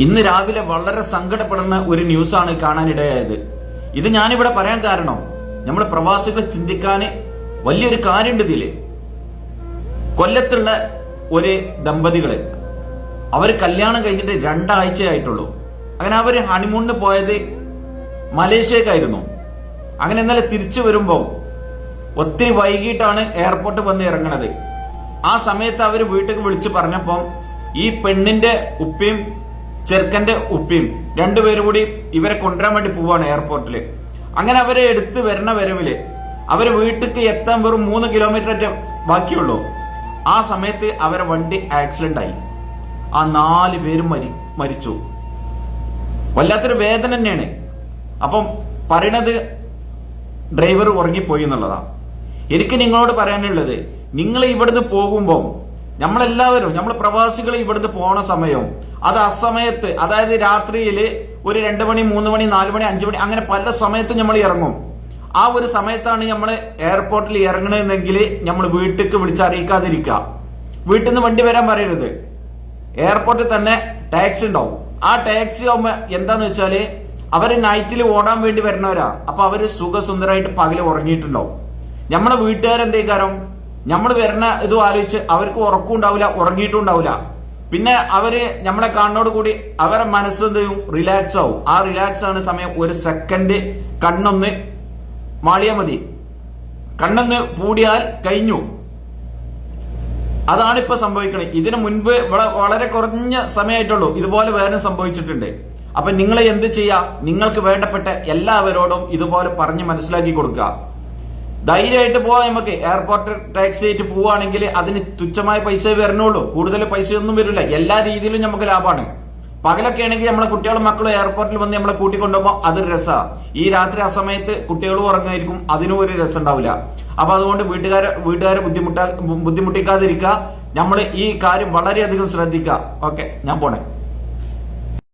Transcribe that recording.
ഇന്ന് രാവിലെ വളരെ സങ്കടപ്പെടുന്ന ഒരു ന്യൂസാണ് കാണാനിടയായത്. ഇത് ഞാനിവിടെ പറയാൻ കാരണം നമ്മുടെ പ്രവാസികൾ ചിന്തിക്കാൻ വലിയൊരു കാര്യമുണ്ട് ഇതിൽ. കൊല്ലത്തുള്ള ഒരു ദമ്പതികൾ അവർ കല്യാണം കഴിഞ്ഞിട്ട് രണ്ടാഴ്ചയായിട്ടുള്ളൂ. അങ്ങനെ അവർ ഹണിമൂണിന് പോയത് മലേഷ്യക്കായിരുന്നു. അങ്ങനെ ഇന്നലെ തിരിച്ചു വരുമ്പോൾ ഒത്തിരി വൈകിട്ടാണ് എയർപോർട്ട് വന്ന് ഇറങ്ങണത്. ആ സമയത്ത് അവർ വീട്ടിൽ വിളിച്ചു പറഞ്ഞപ്പോൾ ഈ പെണ്ണിന്റെ ഉപ്പയും ചെറുക്കന്റെ ഉപ്പിയും രണ്ടുപേരും കൂടി ഇവരെ കൊണ്ടുവരാൻ വേണ്ടി പോവാണ് എയർപോർട്ടിൽ അങ്ങനെ അവരെ എടുത്ത് വരണ വരവിൽ അവർ വീട്ടിക്ക് എത്താൻ വെറും മൂന്ന് കിലോമീറ്റർ ബാക്കിയുള്ളൂ. ആ സമയത്ത് അവരെ വണ്ടി ആക്സിഡന്റ് ആയി. ആ നാല് പേരും മരി മരിച്ചു. വല്ലാത്തൊരു വേദന തന്നെയാണ്. അപ്പം പറയണത് ഡ്രൈവർ ഉറങ്ങിപ്പോയി എന്നുള്ളതാണ് എനിക്ക് നിങ്ങളോട് പറയാനുള്ളത് നിങ്ങൾ ഇവിടുന്ന് പോകുമ്പോൾ നമ്മളെല്ലാവരും നമ്മൾ പ്രവാസികൾ ഇവിടുന്ന് പോണ സമയവും അത് അസമയത്ത് അതായത് രാത്രിയിൽ ഒരു രണ്ട് മണി മൂന്ന് മണി നാല് മണി അഞ്ചു മണി അങ്ങനെ പല സമയത്തും നമ്മൾ ഇറങ്ങും. ആ ഒരു സമയത്താണ് നമ്മൾ എയർപോർട്ടിൽ ഇറങ്ങണമെന്നെങ്കിൽ നമ്മൾ വീട്ടിലേക്ക് വിളിച്ചറിയിക്കാതിരിക്കുക. വീട്ടിൽ നിന്ന് വണ്ടി വരാൻ പറയരുത്. എയർപോർട്ടിൽ തന്നെ ടാക്സി ഉണ്ടാവും. ആ ടാക്സി ആവുമ്പോ എന്താന്ന് വെച്ചാൽ അവർ നൈറ്റിൽ ഓടാൻ വേണ്ടി വരുന്നവരാ. അപ്പൊ അവർ സുഖസുന്ദരമായിട്ട് പകൽ ഉറങ്ങിയിട്ടുണ്ടാവും. നമ്മളെ വീട്ടുകാരെന്തേക്കാരം നമ്മൾ വരുന്ന ഇത് ആലോചിച്ച് അവർക്ക് ഉറക്കം ഉണ്ടാവില്ല ഉറങ്ങിയിട്ടും ഉണ്ടാവില്ല. പിന്നെ അവർ നമ്മളെ കാണുന്നോട് കൂടി അവരെ മനസ്സ് എന്ത് ചെയ്യും? റിലാക്സ് ആവും. ആ റിലാക്സ് ആവുന്ന സമയം ഒരു സെക്കൻഡ് കണ്ണൊന്ന് മാളിയാ മതി. കണ്ണൊന്ന് പൂടിയാൽ കഴിഞ്ഞു. അതാണ് ഇപ്പൊ സംഭവിക്കുന്നത് ഇതിനു മുൻപ് വള- വളരെ കുറഞ്ഞ സമയമായിട്ടുള്ളൂ ഇതുപോലെ വേറെ സംഭവിച്ചിട്ടുണ്ട്. അപ്പൊ നിങ്ങൾ എന്ത് ചെയ്യാ? നിങ്ങൾക്ക് വേണ്ടപ്പെട്ട എല്ലാവരോടും ഇതുപോലെ പറഞ്ഞ് മനസ്സിലാക്കി കൊടുക്കുക. ധൈര്യമായിട്ട് പോവാം നമുക്ക്. എയർപോർട്ട് ടാക്സി ആയിട്ട് പോവുകയാണെങ്കിൽ അതിന് തുച്ഛമായ പൈസ വരണുള്ളൂ. കൂടുതൽ ഒന്നും വരില്ല. എല്ലാ രീതിയിലും നമുക്ക് ലാഭമാണ്. പകലൊക്കെ ആണെങ്കിൽ നമ്മളെ കുട്ടികളും മക്കളും എയർപോർട്ടിൽ വന്ന് നമ്മളെ കൂട്ടിക്കൊണ്ടുപോകുമ്പോൾ അതൊരു രസമാണ് ഈ രാത്രി ആ സമയത്ത് കുട്ടികളും ഉറങ്ങായിരിക്കും അതിനും ഒരു രസം ഉണ്ടാവില്ല. അപ്പൊ അതുകൊണ്ട് വീട്ടുകാരെ വീട്ടുകാരെ ബുദ്ധിമുട്ടാ ബുദ്ധിമുട്ടിക്കാതിരിക്കുക. നമ്മൾ ഈ കാര്യം വളരെയധികം ശ്രദ്ധിക്കുക. ഓക്കെ ഞാൻ പോണേ.